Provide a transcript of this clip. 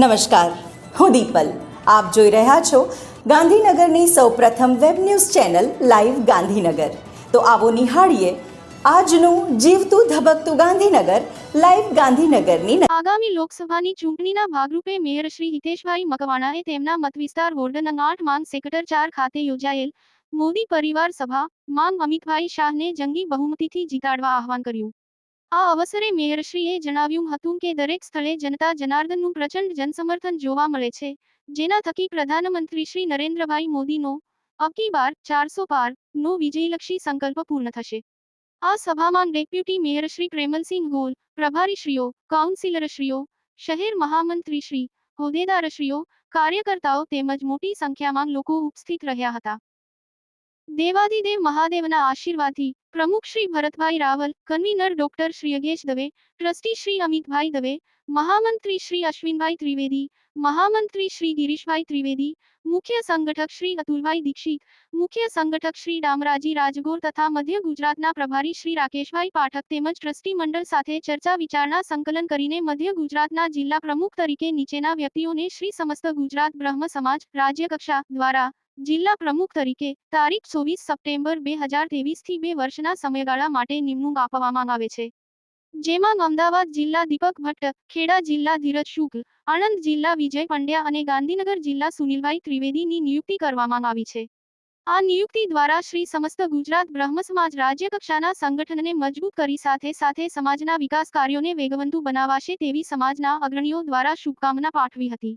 નમસ્કાર. હું દીપલ. આપ જોઈ રહ્યા છો ગાંધીનગરની સૌપ્રથમ web news channel live Gandhinagar. તો આવો નિહાળીએ આજનું જીવતું ધબકતું ગાંધીનગર, લાઈવ ગાંધીનગરની આગામી લોકસભાની ચૂંટણીના ભાગરૂપે મેયર શ્રી હિતેશભાઈ મકવાણાએ તેમના મતવિસ્તાર વોર્ડ નંગ આઠ માંગ સેક્ટર ચાર ખાતે યોજાયેલ મોદી પરિવાર સભા માંગ અમિતભાઈ શાહને જંગી બહુમતીથી જીતાડવા આહવાન કર્યું. આ અવસરે મેયરશ્રીએ જણાવ્યું હતું કે દરેક સ્થળે જનતા જનાર્દનનું પ્રચંડ જનસમર્થન જોવા મળે છે, જેના થકી પ્રધાનમંત્રી શ્રી નરેન્દ્રભાઈ મોદીનો અબકી બાર ચારસો પાર નો વિજયલક્ષી સંકલ્પ પૂર્ણ થશે. આ સભામાં ડેપ્યુટી મેયર શ્રી પ્રેમલસિંહ ગોલ, પ્રભારીશ્રીઓ, કાઉન્સિલરશ્રીઓ, શહેર મહામંત્રીશ્રી, હોદ્દેદારશ્રીઓ, કાર્યકર્તાઓ તેમજ મોટી સંખ્યામાં લોકો ઉપસ્થિત રહ્યા હતા. દેવાદિદેવ મહાદેવના આશીર્વાદથી પ્રમુખ Shri Bharatbhai Raval, convener doctor Shri Yagnesh Dave, trustee Shri Amitbhai Dave, મહામંત્રી શ્રી અશ્વિનભાઈ ત્રિવેદી, મહામંત્રી શ્રી ગિરીશભાઈ ત્રિવેદી, મુખ્ય સંગઠક શ્રી અતુલભાઈ દીક્ષિત, મુખ્ય સંગઠક શ્રી ડામરાજી રાજગોર તથા મધ્ય ગુજરાતના પ્રભારી શ્રી રાકેશભાઈ પાઠક તેમજ ટ્રસ્ટી મંડળ સાથે ચર્ચા વિચારણા સંકલન કરીને મધ્ય ગુજરાતના જિલ્લા પ્રમુખ તરીકે નીચેના વ્યક્તિઓને શ્રી સમસ્ત ગુજરાત બ્રહ્મ સમાજ રાજ્ય કક્ષા દ્વારા જિલ્લા પ્રમુખ તરીકે તારીખ ચોવીસ સપ્ટેમ્બર બે હજારથી બે વર્ષના સમયગાળા માટે નિમણૂક આપવામાં આવે છે. જેમાં અમદાવાદ જિલ્લા દીપક ભટ્ટ, ખેડા જિલ્લા ધીરજ શુક્લ, આણંદ જિલ્લા વિજય પંડ્યા અને ગાંધીનગર જિલ્લા સુનિલભાઈ ત્રિવેદીની નિયુક્તિ કરવામાં આવી છે. આ નિયુક્તિ દ્વારા શ્રી સમસ્ત ગુજરાત બ્રહ્મ સમાજ રાજ્યકક્ષાના સંગઠનને મજબૂત કરી સાથે સાથે સમાજના વિકાસ કાર્યોને વેગવંતુ બનાવાશે તેવી સમાજના અગ્રણીઓ દ્વારા શુભકામના પાઠવી હતી.